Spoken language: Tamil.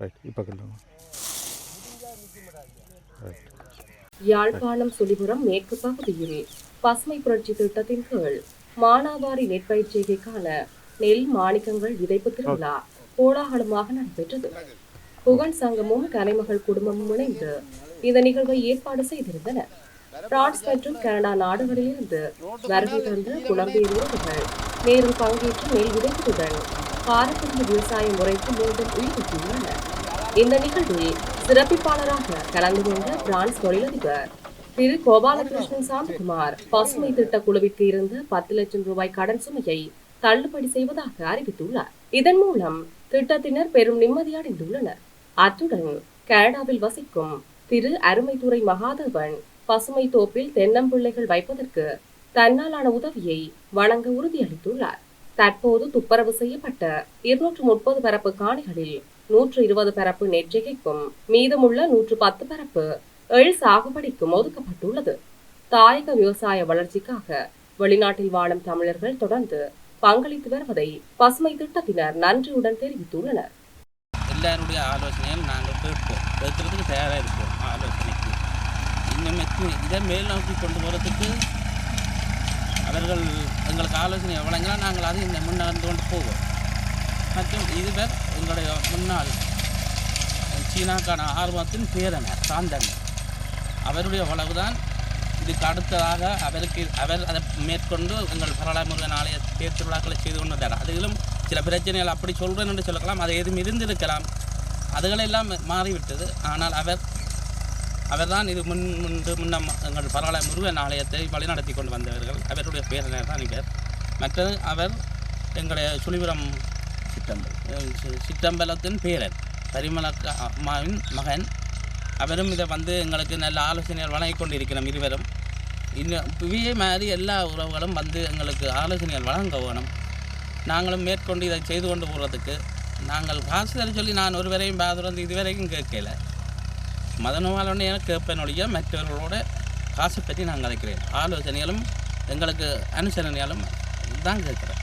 ரைட் இப்போ யாழ்ப்பாணம் சுழிபுரம் மேற்கு பகுதியில் பசுமை புரட்சி திட்டத்தின் கீழ் மானாவாரி நெற்பயிற்சிகைக்கான நெல் மாணிக்கங்கள் விதைப்பு திருவிழா கோலாகலமாக நடைபெற்றது. புகழ் சங்கமும் கலைமகள் குடும்பமும் இணைந்து இந்த நிகழ்வை ஏற்பாடு செய்திருந்தனர் பிரான்ஸ் மற்றும் கனடா நாடுகளிலிருந்து வருகை தந்த புலம்பெயர் உறவுகள் நேரில் பங்கேற்று நெல் விதைப்புடன் பாரம்பரிய விவசாய முறைக்கு மீண்டும் உயிரூட்டியுள்ளனர் இந்த நிகழ்வில் சிறப்பிப்பாளராக கலந்து கொண்ட பிரான்ஸ் தொழிலதிபர் திரு கோபாலகிருஷ்ணன் சாந்தகுமார் பசுமை திட்ட குழுவிற்கு இருந்த பத்து லட்சம் ரூபாய் கடன் சுமையை தள்ளுபடி செய்வதாக அறிவித்துள்ளார். இதன் மூலம் திட்டத்தினர் பெரும் நிம்மதியடைந்துள்ளனர் அத்துடன் கனடாவில் வசிக்கும் திரு அருமைத்துறை மகாதேவன் பசுமை தோப்பில் தென்னம்பிள்ளைகள் வைப்பதற்கு தன்னாலான உதவியை வழங்க உறுதியளித்துள்ளார். தற்போது துப்பரவு செய்யப்பட்ட இருநூற்று முப்பது பரப்பு காணிகளில் நூற்று இருபது பரப்பு நெற்றிகைக்கும் மீதமுள்ள நூற்று பத்து பரப்பு எள் சாகுபடிக்கும் ஒதுக்கப்பட்டுள்ளது. தாயக விவசாய வளர்ச்சிக்காக வெளிநாட்டில் வாழும் தமிழர்கள் தொடர்ந்து பங்களித்து வருவதை பசுமை திட்டத்தினர் நன்றியுடன் தெரிவித்துள்ளனர். எல்லாருடைய ஆலோசனையும் நாங்கள் கேட்போம். கேட்கறதுக்கு தயாராக இருப்போம். ஆலோசனைக்கு. இன்னும் இதை மேல் நோக்கி கொண்டு போகிறதுக்கு அவர்கள் எங்களுக்கு ஆலோசனை வழங்கினால் நாங்கள் அது இந்த முன்னகர்ந்து கொண்டு போவோம். மற்றும் இதுவர் எங்களுடைய முன்னாள் சீனாக்கான ஆர்வத்தின் பேரனர் சாந்தன். அவருடைய வளவுதான் இதுக்கு அடுத்ததாக அவருக்கு அவர் அதை மேற்கொண்டு எங்கள் பரலாமுருகன் ஆலய தேர்திருவிழாக்களை செய்து கொண்டு வந்தார். அதிலும் சில பிரச்சனைகள் அப்படி சொல்கிறேன் என்று சொல்லலாம் அது எதுவும் இருந்திருக்கலாம். அதுகளெல்லாம் மாறிவிட்டது. ஆனால் அவர் அவர்தான் இது முன் முன்பு முன்னம் எங்கள் பரவாயில்ல முருகன் ஆலயத்தை வழிநடத்தி கொண்டு வந்தவர்கள். அவருடைய பேரனர் தான் இவர் மற்றது அவர் எங்களுடைய சுழிபுரம் சிற்றம்பல் சிற்றம்பலத்தின் பேரன். பரிமளக்க அம்மாவின் மகன். அவரும் இதை வந்து எங்களுக்கு நல்ல ஆலோசனைகள் வழங்கி கொண்டிருக்கிறோம் இருவரும். இன்னும் இதே மாதிரி எல்லா உறவுகளும் வந்து எங்களுக்கு ஆலோசனைகள் வழங்க வேணும். நாங்களும் மேற்கொண்டு இதை செய்து கொண்டு போகிறதுக்கு நாங்கள் காசு தர சொல்லி நான் ஒருவரையும் பாதுகாத்து இதுவரைக்கும் கேட்கல. மதனவாளனே கேட்பேன் ஒழிய மற்றவர்களோட காசு பற்றி நான் கதைக்கிறேன். ஆலோசனைகளும் எங்களுக்கு அனுசரணையாலும் தான் கேட்குறேன்.